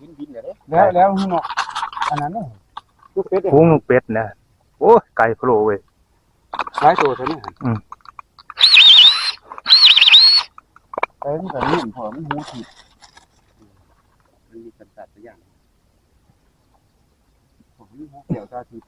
บินบินเดี๋ยวนี้แล้วแล้วนี่เนาะอันนั้นน่ะลูกเป็ดเนี่ยพุงลูกเป็ดนะโอ้ยไก่โผล่เว้ยหลายตัวเท่านี้อืมเอ้ยมันก็นี่พอมันหูถีบมันมีสัญชาตญาณผมมีหูเกี่ยวตาถีบ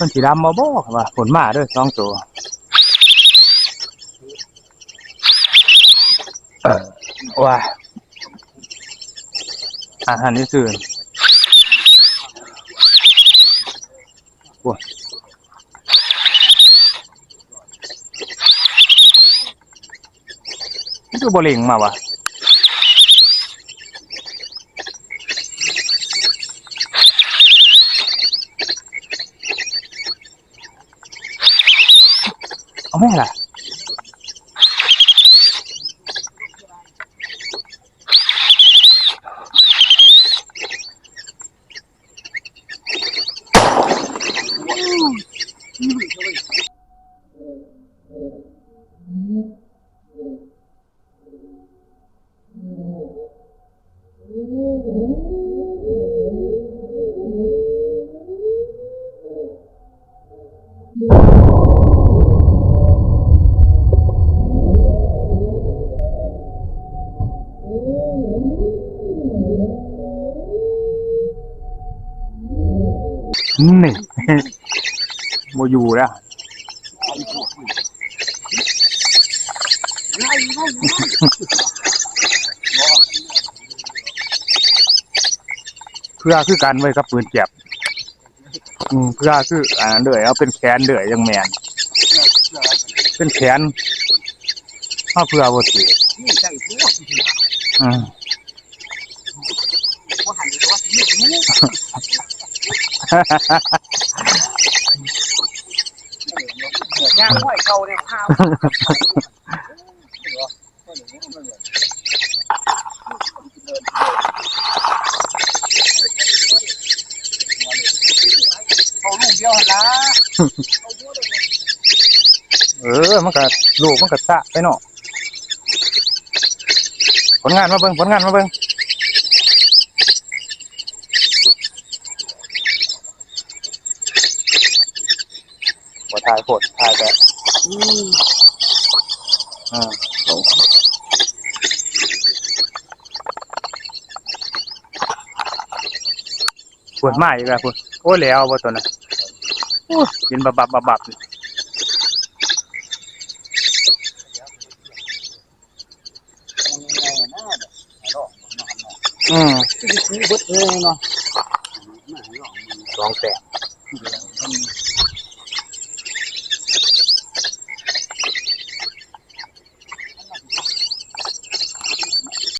มันสีดำมาบ่ว่าฝนมาด้อสองตัวเออว่าอาหารนี่ซื่อโอ้ยนี่คือบ่เลงมาวะ เอาแม่ล่ะ นี่โมอยู่แล้วเพื่อคือกันไว้กับปืนเจ็บอืมเพื่อคืออ่าเดือยเอาเป็นแขนเดือยยังแมนเป็นแขนเอาเพื่อบ่ถือนี่ใช่ตัวอืม ว่าหันตัวที่รู้ ย่างห้อยเก่าเนี่ยข้าวเขาลูกเดียวนะเออ มันก็ลูกมันก็สะไปเนาะผลงานมาเบิ่งผลงานมาเบิ่ง บ่ถ่ายโพดถ่ายแต่อ่าปวดมาอีกแล้วพุ่นโอ้ยแล้วบ่ตัวน่ะโอ้ยกินบับบับบับบับอืมที่ซื้อเบิดเลยเนาะสองแสน